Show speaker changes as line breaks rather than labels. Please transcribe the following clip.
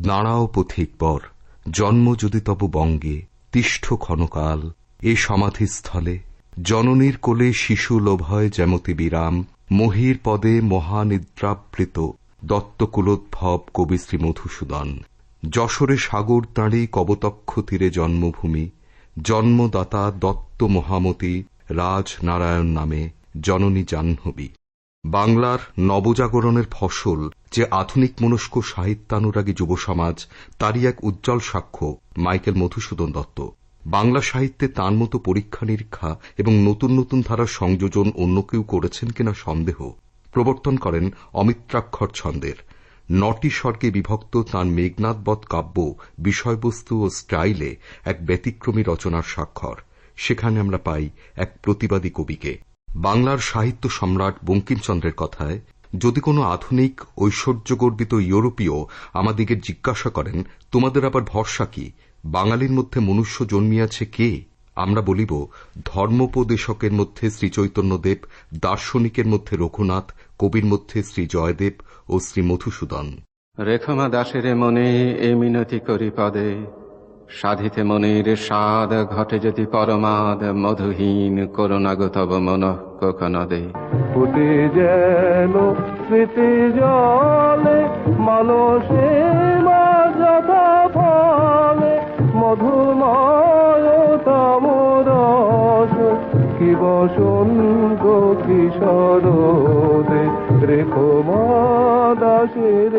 দাঁড়াও পথিক পর, জন্ম যদি তব বঙ্গে, তিষ্ঠ ক্ষণকাল, এ সমাধিস্থলে, জননীর কোলে শিশু লোভয় যেমতি বিরাম, মহির পদে মহানিদ্রাবৃত, দত্তকুলোদ্ভব কবি শ্রী মধুসূদন। যশোরে সাগর তাঁড়ি কবতক্ষ তীরে জন্মভূমি, জন্মদাতা দত্ত মহামতি রাজনারায়ণ নামে জননী জাহ্নবী। বাংলার নবজাগরণের ফসল যে আধুনিক মনস্ক সাহিত্যানুরাগী যুব সমাজ তারই এক উজ্জ্বল সাক্ষ্য মাইকেল মধুসূদন দত্ত। বাংলা সাহিত্যে তাঁর মতো পরীক্ষা নিরীক্ষা এবং নতুন নতুন ধারার সংযোজন অন্য কেউ করেছেন কিনা সন্দেহ। প্রবর্তন করেন অমিত্রাক্ষর ছন্দের। নটি স্বর্গে বিভক্ত তাঁর মেঘনাদবধ কাব্য, বিষয়বস্তু ও স্টাইলে এক ব্যতিক্রমী রচনার স্বাক্ষর। সেখানে আমরা পাই এক প্রতিবাদী কবিকে। বাংলার সাহিত্য সম্রাট বঙ্কিমচন্দ্রের কথায়, যদি কোনো আধুনিক, ঐশ্বর্যগর্বিত ইউরোপীয় আমাদিগে জিজ্ঞাসা করেন, তোমাদের আবার ভরসা কি? বাঙালির মধ্যে মনুষ্য জন্মিয়াছে কে? আমরা বলিব, ধর্মোপদেশকের মধ্যে শ্রীচৈতন্যদেব, দার্শনিকের মধ্যে রঘুনাথ, কবির মধ্যে শ্রী জয়দেব ও শ্রী মধুসূদন।
রেখমা দাসের মনে এ মিনতি করি পদে। সাধিতে মনের সাদ ঘটে যদি পরমাদ মধুহীন করুণাগো তব মন কোকনদে
ফুটে যেন স্মৃতি জলে মানসে মা যথা ফলে মধুময় তমরস কি বসন্ত কিশোর রেখো মা দাসের